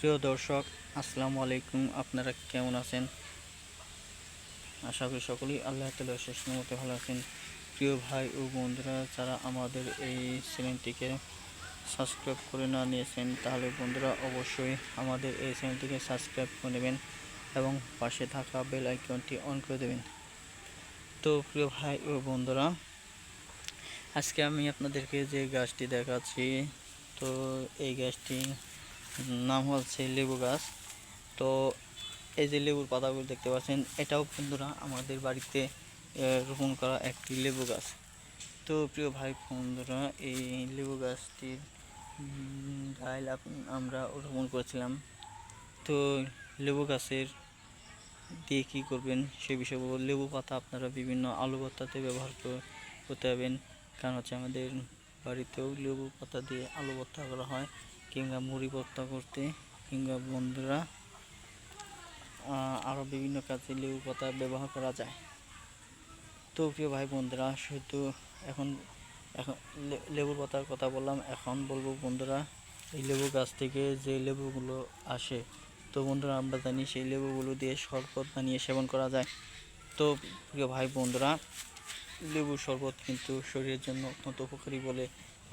প্রিয় দর্শক, আসসালামু আলাইকুম। আপনারা কেমন আছেন? আশা করি সকলেই আল্লাহ তালা শেষ মতো ভালো আছেন। প্রিয় ভাই ও বন্ধুরা, যারা আমাদের এই চ্যানেলটিকে সাবস্ক্রাইব করে না নিয়েছেন, তাহলে বন্ধুরা অবশ্যই আমাদের এই চ্যানেলটিকে সাবস্ক্রাইব করে নেবেন এবং পাশে থাকা বেল আইকনটি অন করে দেবেন। তো প্রিয় ভাই ও বন্ধুরা, আজকে আমি আপনাদেরকে যে গাছটি দেখাচ্ছি, তো এই গাছটি নাম হচ্ছে লেবু গাছ। তো এই যে লেবুর পাতাগুলো দেখতে পাচ্ছেন, এটাও বন্ধুরা আমাদের বাড়িতে রোপণ করা একটি লেবু গাছ। তো প্রিয় ভাই বন্ধুরা, এই লেবু গাছটির ডাইল আমরা রোপণ করেছিলাম। তো লেবু গাছের দিয়ে কী করবেন সে বিষয়ে লেবু পাতা আপনারা বিভিন্ন আলু ভর্তাতে ব্যবহার করতে পারবেন। কারণ হচ্ছে আমাদের বাড়িতেও লেবু পাতা দিয়ে আলু ভর্তা করা হয়। কিংবা মুড়ি ভর্তা করতে কিংবা বন্ধুরা আরও বিভিন্ন কাজে লেবু পাতা ব্যবহার করা যায়। তো প্রিয় ভাই বন্ধুরা শুধু এখন এখন লেবুর পাতার কথা বললাম, এখন বলব বন্ধুরা, এই লেবু গাছ থেকে যে লেবুগুলো আসে, তো বন্ধুরা আমরা জানি সেই লেবুগুলো দিয়ে শরবত বানিয়ে সেবন করা যায়। তো প্রিয় ভাই বন্ধুরা, লেবুর শরবত কিন্তু শরীরের জন্য অত্যন্ত উপকারী বলে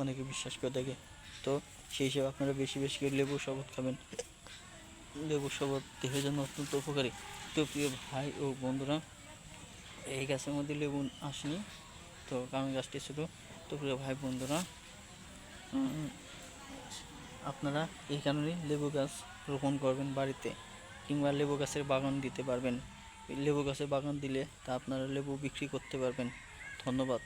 অনেকে বিশ্বাস করে থাকে। তো সেই হিসেবে আপনারা বেশি বেশি করে লেবুর শরবত খাবেন। লেবুর শরবত দেহের জন্য অত্যন্ত উপকারী। তো প্রিয় ভাই ও বন্ধুরা, এই গাছের মধ্যে লেবু আসেনি, তো কারণ গাছটি ছোটো তো প্রিয় ভাই বন্ধুরা আপনারা এই কারণে লেবু গাছ রোপণ করবেন বাড়িতে, কিংবা লেবু গাছের বাগান দিতে পারবেন। লেবু গাছের বাগান দিলে তা আপনারা লেবু বিক্রি করতে পারবেন। ধন্যবাদ।